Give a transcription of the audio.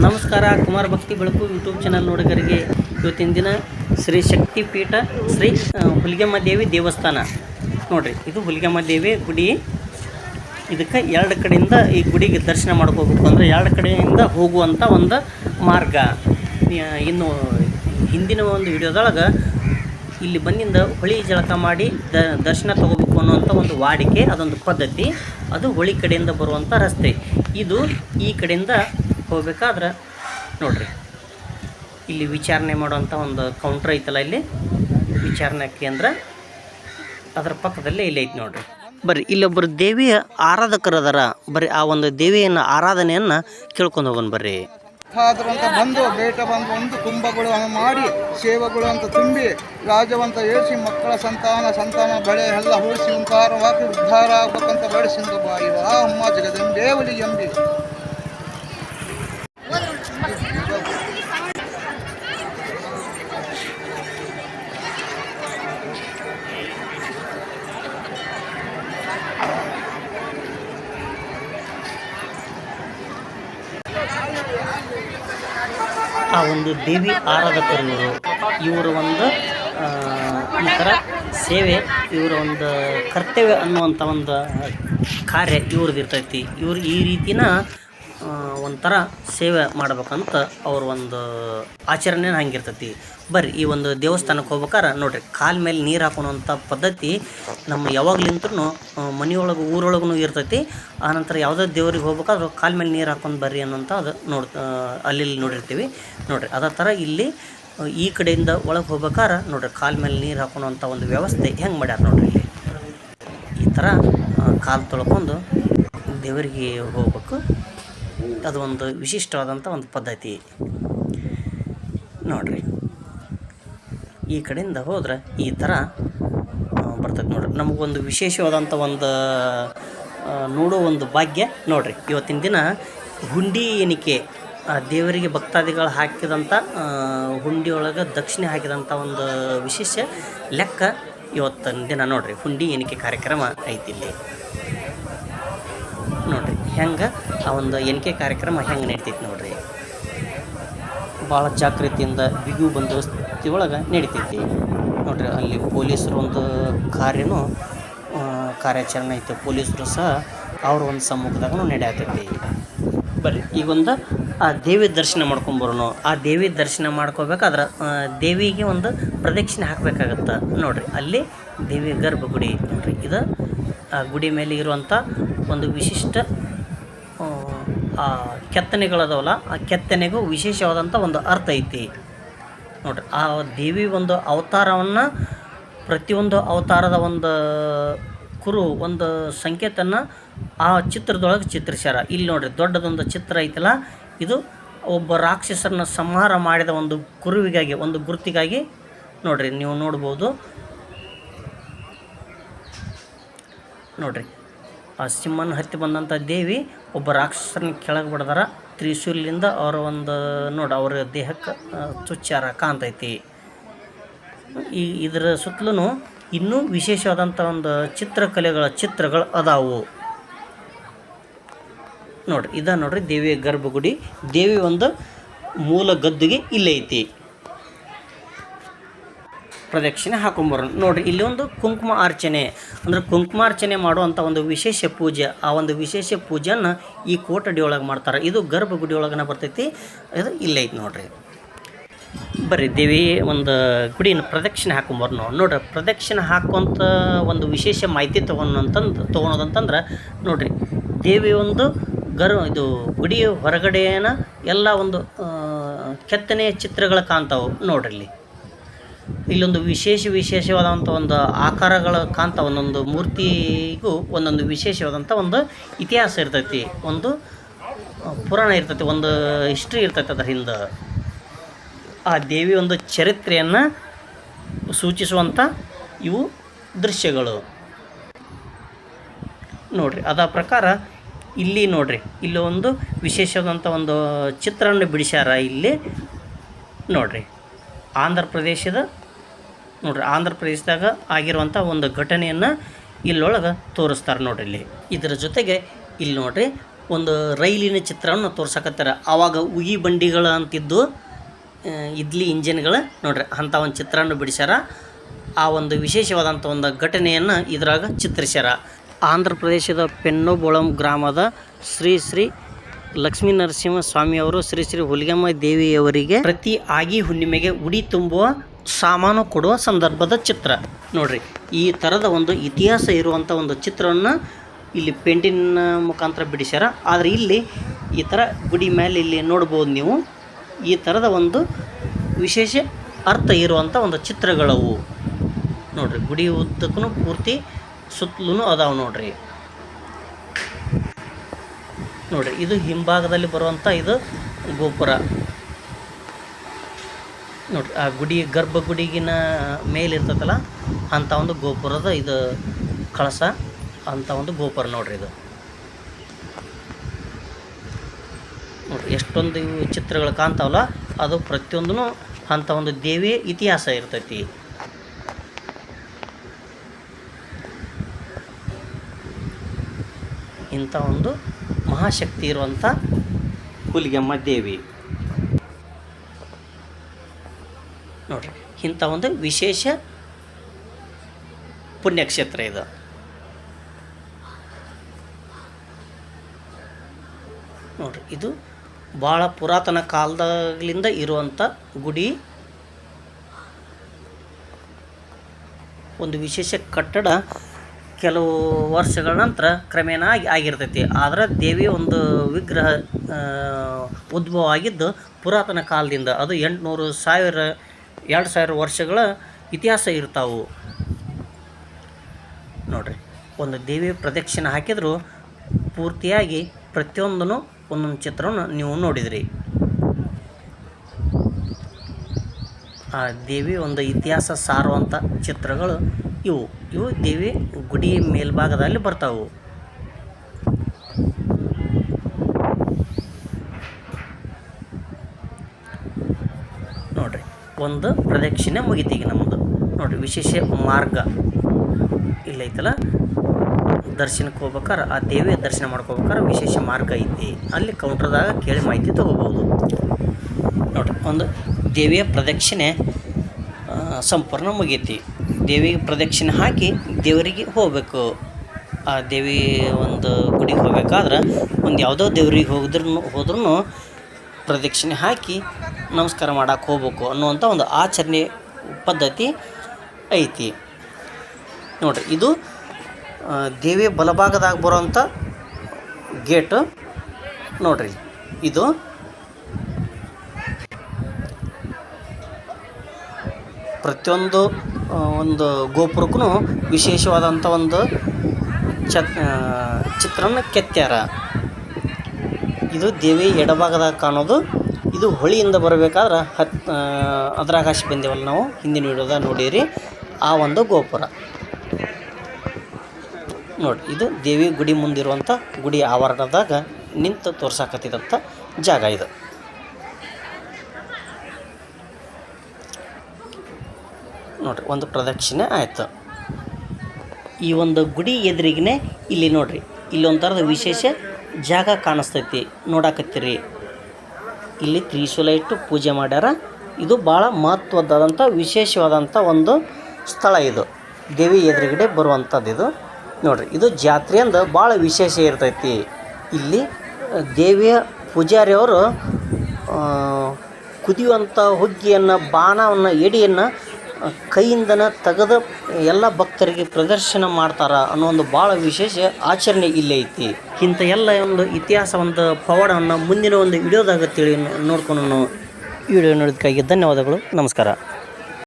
ನಮಸ್ಕಾರ, ಕುಮಾರ್ ಭಕ್ತಿ ಬೆಳಕು ಯೂಟ್ಯೂಬ್ ಚಾನಲ್ ನೋಡಿಗರಿಗೆ. ಇವತ್ತಿನ ದಿನ ಶ್ರೀ ಶಕ್ತಿ ಪೀಠ ಶ್ರೀ ಹುಲಿಗೆಮ್ಮ ದೇವಿ ದೇವಸ್ಥಾನ. ನೋಡಿರಿ, ಇದು ಹುಲಿಗೆಮ್ಮ ದೇವಿ ಗುಡಿ. ಇದಕ್ಕೆ ಎರಡು ಕಡೆಯಿಂದ ಈ ಗುಡಿಗೆ ದರ್ಶನ ಮಾಡ್ಕೋಬೇಕು ಅಂದರೆ ಎರಡು ಕಡೆಯಿಂದ ಹೋಗುವಂಥ ಒಂದು ಮಾರ್ಗ. ಇನ್ನು ಹಿಂದಿನ ಒಂದು ವಿಡಿಯೋದೊಳಗೆ ಇಲ್ಲಿ ಬಂದಿಂದ ಹೊಳಿ ಜಳಕ ಮಾಡಿ ದ, ದರ್ಶನ ತಗೋಬೇಕು ಅನ್ನುವಂಥ ಒಂದು ವಾಡಿಕೆ, ಅದೊಂದು ಪದ್ಧತಿ. ಅದು ಹೊಳಿ ಕಡೆಯಿಂದ ಬರುವಂಥ ರಸ್ತೆ. ಇದು ಈ ಕಡೆಯಿಂದ ಹೋಗ್ಬೇಕಾದ್ರೆ ನೋಡ್ರಿ, ಇಲ್ಲಿ ವಿಚಾರಣೆ ಮಾಡುವಂಥ ಒಂದು ಕೌಂಟ್ರ್ ಐತಲ್ಲ ಇಲ್ಲಿ. ವಿಚಾರಣೆ ಕೇಂದ್ರ ಅದರ ಪಕ್ಕದಲ್ಲೇ ಇಲ್ಲಿ ಐತೆ ನೋಡ್ರಿ. ಬರ್ರಿ ಇಲ್ಲೊಬ್ಬರು ದೇವಿಯ ಆರಾಧಕರದಾರ ಬರ್ರಿ, ಆ ಒಂದು ದೇವಿಯನ್ನು ಆರಾಧನೆಯನ್ನು ಕೇಳ್ಕೊಂಡು ಹೋಗೋಣ ಬರ್ರಿ. ಅಂತ ಬಂದು ಬೇಟ ಬಂದು ಒಂದು ಕುಂಭಗಳು ಮಾಡಿ ಸೇವೆಗಳು ಅಂತ ತುಂಬಿ, ರಾಜವಂತ ಏರಿಸಿ ಮಕ್ಕಳ ಸಂತಾನ ಸಂತಾನ ಬೆಳೆ ಎಲ್ಲ ಉಳಿಸಿ ಉಂಕಾರವಾಗಿ ಉದ್ಧಾರ ಆಗ್ಬೇಕಂತ ಬೆಳೆಸಿಂದ ಬಾಯಿವ ಅಮ್ಮ ಜಗದಂಬೆ ಒಲಿ ಎಂಬಿ. ಆ ಒಂದು ದೇವಿ ಆರಾಧಕರು ಇವರು ಇವರ ಒಂದು ಈ ಥರ ಸೇವೆ, ಇವರ ಒಂದು ಕರ್ತವ್ಯ ಅನ್ನುವಂಥ ಒಂದು ಕಾರ್ಯ ಇವ್ರದ್ದು ಇರ್ತೈತಿ ಇವ್ರು ಈ ರೀತಿನ ಒಂಥರ ಸೇವೆ ಮಾಡ್ಬೇಕಂತ ಅವ್ರ ಒಂದು ಆಚರಣೆ ಹಂಗಿರ್ತೈತಿ. ಬರ್ರಿ, ಈ ಒಂದು ದೇವಸ್ಥಾನಕ್ಕೆ ಹೋಗ್ಬೇಕಾರೆ ನೋಡ್ರಿ, ಕಾಲ್ ಮೇಲೆ ನೀರು ಹಾಕೋಣಂಥ ಪದ್ಧತಿ ನಮ್ಮ ಯಾವಾಗ್ಲಿಂತ್ರೂ ಮನೆಯೊಳಗೆ ಊರೊಳಗೂ ಇರ್ತೈತಿ. ಆನಂತರ ಯಾವುದೇ ದೇವ್ರಿಗೆ ಹೋಗ್ಬೇಕಾದ್ರೂ ಕಾಲ್ ಮೇಲೆ ನೀರು ಹಾಕೊಂಡು ಬರ್ರಿ ಅನ್ನೋಂಥ ಅದು ನೋಡ್ ಅಲ್ಲಿ ನೋಡಿರ್ತೀವಿ. ನೋಡ್ರಿ, ಅದೇ ಥರ ಇಲ್ಲಿ ಈ ಕಡೆಯಿಂದ ಒಳಗೆ ಹೋಗ್ಬೇಕಾರೆ ನೋಡ್ರಿ, ಕಾಲ ಮೇಲೆ ನೀರು ಹಾಕೊಳೋಂಥ ಒಂದು ವ್ಯವಸ್ಥೆ ಹೆಂಗೆ ಮಾಡ್ಯಾರ ನೋಡ್ರಿ ಇಲ್ಲಿ. ಈ ಥರ ಕಾಲು ತೊಳ್ಕೊಂಡು ದೇವರಿಗೆ ಹೋಗ್ಬೇಕು. ಅದು ಒಂದು ವಿಶಿಷ್ಟವಾದಂಥ ಒಂದು ಪದ್ಧತಿ. ನೋಡ್ರಿ. ಈ ಕಡೆಯಿಂದ ಹೋದ್ರೆ ಈ ಥರ ಬರ್ತೈತೆ ನೋಡ್ರಿ. ನಮಗೊಂದು ವಿಶೇಷವಾದಂಥ ಒಂದು ನೋಡೋ ಒಂದು ಭಾಗ್ಯ ನೋಡ್ರಿ. ಇವತ್ತಿನ ದಿನ ಹುಂಡಿ ಎಣಿಕೆ ದೇವರಿಗೆ ಭಕ್ತಾದಿಗಳು ಹಾಕಿದಂಥ ಹುಂಡಿಯೊಳಗೆ ದಕ್ಷಿಣೆ ಹಾಕಿದಂಥ ಒಂದು ವಿಶೇಷ ಲೆಕ್ಕ ಇವತ್ತಿನ ದಿನ ನೋಡ್ರಿ. ಹುಂಡಿ ಎಣಿಕೆ ಕಾರ್ಯಕ್ರಮ ಐತಿ ಇಲ್ಲಿ. ನೋಡ್ರಿ ಹೆಂಗೆ ಆ ಒಂದು ಎಣಿಕೆ ಕಾರ್ಯಕ್ರಮ ಹೆಂಗೆ ನಡೀತೈತಿ ನೋಡ್ರಿ? ಭಾಳ ಜಾಗೃತಿಯಿಂದ ಬಿಗು ಬಂದೋಬಸ್ತಿ ಒಳಗೆ ನಡಿತೈತಿ. ನೋಡ್ರಿ, ಅಲ್ಲಿ ಪೊಲೀಸರು ಒಂದು ಕಾರ್ಯನೂ ಕಾರ್ಯಾಚರಣೆ ಐತೆ. ಪೊಲೀಸರು ಸಹ ಅವ್ರ ಒಂದು ಸಮ್ಮುಖದಾಗೂ ನಡೆಯತೈತಿ. ಬರ್ರಿ, ಈಗೊಂದು ಆ ದೇವಿ ದರ್ಶನ ಮಾಡ್ಕೊಂಬರೋನು. ಆ ದೇವಿ ದರ್ಶನ ಮಾಡ್ಕೋಬೇಕಾದ್ರೆ ದೇವಿಗೆ ಒಂದು ಪ್ರದಕ್ಷಿಣೆ ಹಾಕಬೇಕಾಗತ್ತೆ ನೋಡ್ರಿ. ಅಲ್ಲಿ ದೇವಿ ಗರ್ಭಗುಡಿ ನೋಡ್ರಿ. ಇದು, ಆ, ಗುಡಿ ಮೇಲೆ ಇರುವಂಥ ಒಂದು ವಿಶಿಷ್ಟ ಕೆತ್ತನೆಗಳದಾವಲ್ಲ ಆ ಕೆತ್ತನೆಗೂ ವಿಶೇಷವಾದಂಥ ಒಂದು ಅರ್ಥ ಐತಿ. ನೋಡ್ರಿ, ಆ ದೇವಿ ಒಂದು ಅವತಾರವನ್ನು, ಪ್ರತಿಯೊಂದು ಅವತಾರದ ಒಂದು ಕುರು, ಒಂದು ಸಂಕೇತನ ಆ ಚಿತ್ರದೊಳಗೆ ಚಿತ್ರಿಸ್ಯಾರ. ಇಲ್ಲಿ ನೋಡ್ರಿ, ದೊಡ್ಡದೊಂದು ಚಿತ್ರ ಐತಲ್ಲ, ಇದು ಒಬ್ಬ ರಾಕ್ಷಸರನ್ನ ಸಂಹಾರ ಮಾಡಿದ ಒಂದು ಕುರುವಿಗಾಗಿ, ಒಂದು ಗುರುತಿಗಾಗಿ ನೋಡ್ರಿ, ನೀವು ನೋಡ್ಬೋದು. ನೋಡ್ರಿ ಆ ಸಿಂಹನ ಹತ್ತಿ ಬಂದಂಥ ದೇವಿ ಒಬ್ಬ ರಾಕ್ಷಸನ ಕೆಳಗೆ ಬಿಡದಾರ. ತ್ರಿಶೂಲಿಂದ ಅವರ ಒಂದು ನೋಡಿ, ಅವರ ದೇಹಕ್ಕೆ ಚುಚ್ಚಾರ ಕಾಣ್ತೈತಿ. ಈ ಇದರ ಸುತ್ತಲೂ ಇನ್ನೂ ವಿಶೇಷವಾದಂಥ ಒಂದು ಚಿತ್ರಕಲೆಗಳ ಚಿತ್ರಗಳು ಅದಾವು. ನೋಡ್ರಿ, ಇದ ನೋಡ್ರಿ ದೇವಿಯ ಗರ್ಭಗುಡಿ. ದೇವಿ ಒಂದು ಮೂಲ ಗದ್ದುಗೆ ಇಲ್ಲೈತಿ ಪ್ರದಕ್ಷಿಣೆ ಹಾಕೊಂಬರೋಣ. ನೋಡಿರಿ ಇಲ್ಲಿ ಒಂದು ಕುಂಕುಮ ಅರ್ಚನೆ, ಅಂದ್ರೆ ಕುಂಕುಮಾರ್ಚನೆ ಮಾಡುವಂಥ ಒಂದು ವಿಶೇಷ ಪೂಜೆ. ಆ ಒಂದು ವಿಶೇಷ ಪೂಜೆಯನ್ನು ಈ ಕೋಟಡಿ ಒಳಗೆ ಮಾಡ್ತಾರೆ. ಇದು ಗರ್ಭಗುಡಿ ಒಳಗನ ಬರ್ತೈತಿ. ಇದು ಇಲ್ಲೇ ಐತಿ ನೋಡಿರಿ. ಬರ್ರಿ, ದೇವಿ ಒಂದು ಗುಡಿನ ಪ್ರದಕ್ಷಿಣೆ ಹಾಕೊಂಬರ್ನು ನೋಡ್ರಿ, ಪ್ರದಕ್ಷಿಣೆ ಹಾಕುವಂಥ ಒಂದು ವಿಶೇಷ ಮಾಹಿತಿ ತೊಗೊಂಡಂತಂದು ತೊಗೊಳೋದಂತಂದ್ರೆ ನೋಡ್ರಿ, ದೇವಿ ಒಂದು ಗರ್, ಇದು ಗುಡಿಯ ಹೊರಗಡೆಯ ಎಲ್ಲ ಒಂದು ಕೆತ್ತನೆಯ ಚಿತ್ರಗಳು ಕಾಣ್ತಾವೆ ನೋಡ್ರಿ ಇಲ್ಲಿ. ಇಲ್ಲೊಂದು ವಿಶೇಷ ವಿಶೇಷವಾದಂಥ ಒಂದು ಆಕಾರಗಳ ಕಾಂತ, ಒಂದೊಂದು ಮೂರ್ತಿಗೂ ಒಂದೊಂದು ವಿಶೇಷವಾದಂಥ ಒಂದು ಇತಿಹಾಸ ಇರ್ತೈತಿ. ಒಂದು ಪುರಾಣ ಇರ್ತೈತಿ, ಒಂದು ಹಿಸ್ಟ್ರಿ ಇರ್ತೈತಿ ಅದರ ಹಿಂದೆ. ಆ ದೇವಿ ಒಂದು ಚರಿತ್ರೆಯನ್ನು ಸೂಚಿಸುವಂಥ ಇವು ದೃಶ್ಯಗಳು. ನೋಡ್ರಿ, ಅದ ಪ್ರಕಾರ ಇಲ್ಲಿ ನೋಡ್ರಿ, ಇಲ್ಲಿ ಒಂದು ವಿಶೇಷವಾದಂಥ ಒಂದು ಚಿತ್ರವನ್ನು ಬಿಡಿಸ್ಯಾರ ಇಲ್ಲಿ. ನೋಡ್ರಿ, ಆಂಧ್ರ ಪ್ರದೇಶದ ನೋಡ್ರಿ, ಆಂಧ್ರ ಪ್ರದೇಶದಾಗ ಆಗಿರುವಂಥ ಒಂದು ಘಟನೆಯನ್ನು ಇಲ್ಲೊಳಗೆ ತೋರಿಸ್ತಾರೆ ನೋಡ್ರಿ ಇಲ್ಲಿ. ಇದರ ಜೊತೆಗೆ ಇಲ್ಲಿ ನೋಡ್ರಿ, ಒಂದು ರೈಲಿನ ಚಿತ್ರವನ್ನು ತೋರ್ಸಕತ್ತಾರ. ಆವಾಗ ಉಗಿ ಬಂಡಿಗಳು ಅಂತಿದ್ದು ಇದ್ಲಿ ಇಂಜಿನ್ಗಳು ನೋಡ್ರಿ ಅಂಥ ಒಂದು ಚಿತ್ರವನ್ನು ಬಿಡಿಸ್ಯಾರ. ಆ ಒಂದು ವಿಶೇಷವಾದಂಥ ಒಂದು ಘಟನೆಯನ್ನು ಇದ್ರಾಗ ಚಿತ್ರಿಸ್ಯಾರ. ಆಂಧ್ರ ಪ್ರದೇಶದ ಪೆನ್ನೋಬೋಳಂ ಗ್ರಾಮದ ಶ್ರೀ ಶ್ರೀ ಲಕ್ಷ್ಮೀ ನರಸಿಂಹ ಸ್ವಾಮಿಯವರು ಶ್ರೀ ಶ್ರೀ ಹುಲಿಗಮ್ಮ ದೇವಿಯವರಿಗೆ ಪ್ರತಿ ಆಗಿ ಹುಣ್ಣಿಮೆಗೆ ಉಡಿ ತುಂಬುವ ಸಾಮಾನು ಕೊಡುವ ಸಂದರ್ಭದ ಚಿತ್ರ. ನೋಡ್ರಿ, ಈ ಥರದ ಒಂದು ಇತಿಹಾಸ ಇರುವಂಥ ಒಂದು ಚಿತ್ರವನ್ನು ಇಲ್ಲಿ ಪೇಂಟಿನ ಮುಖಾಂತರ ಬಿಡಿಸ್ಯಾರ. ಆದರೆ ಇಲ್ಲಿ ಈ ಥರ ಗುಡಿ ಮೇಲೆ ಇಲ್ಲಿ ನೋಡ್ಬೋದು ನೀವು, ಈ ಥರದ ಒಂದು ವಿಶೇಷ ಅರ್ಥ ಇರುವಂಥ ಒಂದು ಚಿತ್ರಗಳವು. ನೋಡ್ರಿ, ಗುಡಿ ಉದ್ದಕ್ಕೂ ಪೂರ್ತಿ ಸುತ್ತಲೂ ಅದಾವೆ ನೋಡ್ರಿ. ನೋಡ್ರಿ, ಇದು ಹಿಂಭಾಗದಲ್ಲಿ ಬರುವಂಥ ಇದು ಗೋಪುರ. ನೋಡ್ರಿ, ಆ ಗುಡಿ ಗರ್ಭಗುಡಿಗಿನ ಮೇಲೆ ಇರ್ತೈತಲ್ಲ ಅಂಥ ಒಂದು ಗೋಪುರದ ಇದು ಕಳಸ ಅಂಥ ಒಂದು ಗೋಪುರ ನೋಡ್ರಿ ಇದು. ನೋಡ್ರಿ, ಎಷ್ಟೊಂದು ಇವು ಚಿತ್ರಗಳು ಕಾಣ್ತಾವಲ್ಲ, ಅದು ಪ್ರತಿಯೊಂದೂ ಅಂಥ ಒಂದು ದೇವಿ ಇತಿಹಾಸ ಇರ್ತೈತಿ. ಇಂಥ ಒಂದು ಮಹಾಶಕ್ತಿ ಇರುವಂಥ ಹುಲಿಗೆಮ್ಮ ದೇವಿ ನೋಡ್ರಿ ಇಂಥ ಒಂದು ವಿಶೇಷ ಪುಣ್ಯಕ್ಷೇತ್ರ ಇದು. ನೋಡ್ರಿ, ಇದು ಭಾಳ ಪುರಾತನ ಕಾಲದಾಗಲಿಂದ ಇರುವಂಥ ಗುಡಿ. ಒಂದು ವಿಶೇಷ ಕಟ್ಟಡ ಕೆಲವು ವರ್ಷಗಳ ನಂತರ ಕ್ರಮೇಣ ಆಗಿ ಆಗಿರ್ತೈತಿ. ಆದರೆ ದೇವಿಯ ಒಂದು ವಿಗ್ರಹ ಉದ್ಭವ ಆಗಿದ್ದು ಪುರಾತನ ಕಾಲದಿಂದ. ಅದು ಎಂಟುನೂರು ಸಾವಿರ ಎರಡು ಸಾವಿರ ವರ್ಷಗಳ ಇತಿಹಾಸ ಇರ್ತಾವು. ನೋಡ್ರಿ, ಒಂದು ದೇವಿ ಪ್ರದಕ್ಷಿಣೆ ಹಾಕಿದ್ರು, ಪೂರ್ತಿಯಾಗಿ ಪ್ರತಿಯೊಂದನ್ನು ಒಂದೊಂದು ಚಿತ್ರವನ್ನು ನೀವು ನೋಡಿದ್ರಿ. ಆ ದೇವಿ ಒಂದು ಇತಿಹಾಸ ಸಾರುವಂಥ ಚಿತ್ರಗಳು ಇವು. ಇವು ದೇವಿ ಗುಡಿ ಮೇಲ್ಭಾಗದಲ್ಲಿ ಬರ್ತಾವು. ನೋಡ್ರಿ ಒಂದು ಪ್ರದಕ್ಷಿಣೆ ಮುಗಿತೀಗ ನಮ್ಮದು ನೋಡಿರಿ, ವಿಶೇಷ ಮಾರ್ಗ. ಇಲ್ಲೈತಲ್ಲ? ದರ್ಶನಕ್ಕೆ ಹೋಗ್ಬೇಕಾರೆ, ಆ ದೇವಿಯ ದರ್ಶನ ಮಾಡ್ಕೋಬೇಕಾರೆ ವಿಶೇಷ ಮಾರ್ಗ ಐತಿ. ಅಲ್ಲಿ ಕೌಂಟ್ರದಾಗ ಕೇಳಿ ಮಾಹಿತಿ ತೊಗೋಬೋದು ನೋಡಿರಿ, ಒಂದು ದೇವಿಯ ಪ್ರದಕ್ಷಿಣೆ ಸಂಪೂರ್ಣ ಮುಗೀತಿ. ದೇವಿಗೆ ಪ್ರದಕ್ಷಿಣೆ ಹಾಕಿ ದೇವರಿಗೆ ಹೋಗಬೇಕು. ಆ ದೇವಿ ಒಂದು ಗುಡಿಗೆ ಹೋಗ್ಬೇಕಾದ್ರೆ, ಒಂದು ಯಾವುದೋ ದೇವ್ರಿಗೆ ಹೋಗಿದ್ರು ಹೋದ್ರೂ ಪ್ರದಕ್ಷಿಣೆ ಹಾಕಿ ನಮಸ್ಕಾರ ಮಾಡಕ್ಕೆ ಹೋಗ್ಬೇಕು ಅನ್ನುವಂಥ ಒಂದು ಆಚರಣೆ ಪದ್ಧತಿ ಐತಿ. ನೋಡಿರಿ, ಇದು ದೇವಿ ಬಲಭಾಗದಾಗ ಬರೋವಂಥ ಗೇಟು. ನೋಡಿರಿ, ಇದು, ಪ್ರತಿಯೊಂದು ಒಂದು ಗೋಪುರಕ್ಕೂ ವಿಶೇಷವಾದಂಥ ಒಂದು ಚತ್ ಚಿತ್ರನ ಕೆತ್ತ್ಯಾರ. ಇದು ದೇವಿ ಎಡಭಾಗದಾಗ ಕಾಣೋದು ಇದು ಹೊಳಿಯಿಂದ ಬರಬೇಕಾದ್ರೆ ಹತ್ ಅದ್ರಾಗ ಹಾಸಿ ಬಂದೇವಲ್ಲ ನಾವು, ಹಿಂದಿನ ವಿಡಿಯೋದಾಗ ನೋಡಿರಿ. ಆ ಒಂದು ಗೋಪುರ. ನೋಡಿ, ಇದು ದೇವಿ ಗುಡಿ ಮುಂದಿರುವಂಥ ಗುಡಿ ಆವರಣದಾಗ ನಿಂತು ತೋರ್ಸಾಕತ್ತಿದಂಥ ಜಾಗ ಇದು. ನೋಡ್ರಿ, ಒಂದು ಪ್ರದಕ್ಷಿಣೆ ಆಯಿತು. ಈ ಒಂದು ಗುಡಿ ಎದುರಿಗೇ ಇಲ್ಲಿ ನೋಡ್ರಿ ಇಲ್ಲೊಂಥರದ ವಿಶೇಷ ಜಾಗ ಕಾಣಿಸ್ತೈತಿ, ನೋಡಾಕತ್ತೀರಿ. ಇಲ್ಲಿ ತ್ರಿಶೂಲ ಇಟ್ಟು ಪೂಜೆ ಮಾಡ್ಯಾರ. ಇದು ಭಾಳ ಮಹತ್ವದಾದಂಥ ವಿಶೇಷವಾದಂಥ ಒಂದು ಸ್ಥಳ ಇದು. ದೇವಿ ಎದುರುಗಡೆ ಬರುವಂಥದ್ದು ಇದು. ನೋಡ್ರಿ, ಇದು ಜಾತ್ರೆ ಅಂದ ಭಾಳ ವಿಶೇಷ ಇರ್ತೈತಿ. ಇಲ್ಲಿ ದೇವಿಯ ಪೂಜಾರಿಯವರು ಕುದಿಯುವಂಥ ಹುಗ್ಗಿಯನ್ನು, ಬಾಣವನ್ನು, ಎಡಿಯನ್ನು ಕೈಯಿಂದನ ತೆಗೆದು ಎಲ್ಲ ಭಕ್ತರಿಗೆ ಪ್ರದರ್ಶನ ಮಾಡ್ತಾರೆ ಅನ್ನೋ ಒಂದು ಭಾಳ ವಿಶೇಷ ಆಚರಣೆ ಇಲ್ಲೇ ಐತಿ. ಇಂಥ ಎಲ್ಲ ಒಂದು ಇತಿಹಾಸ ಒಂದು ಪವಾಡವನ್ನು ಮುಂದಿನ ಒಂದು ವಿಡಿಯೋದಾಗ ತಿಳಿ ನೋಡ್ಕೊಂಡು ವಿಡಿಯೋ ನೋಡೋದಕ್ಕಾಗಿ ಧನ್ಯವಾದಗಳು. ನಮಸ್ಕಾರ.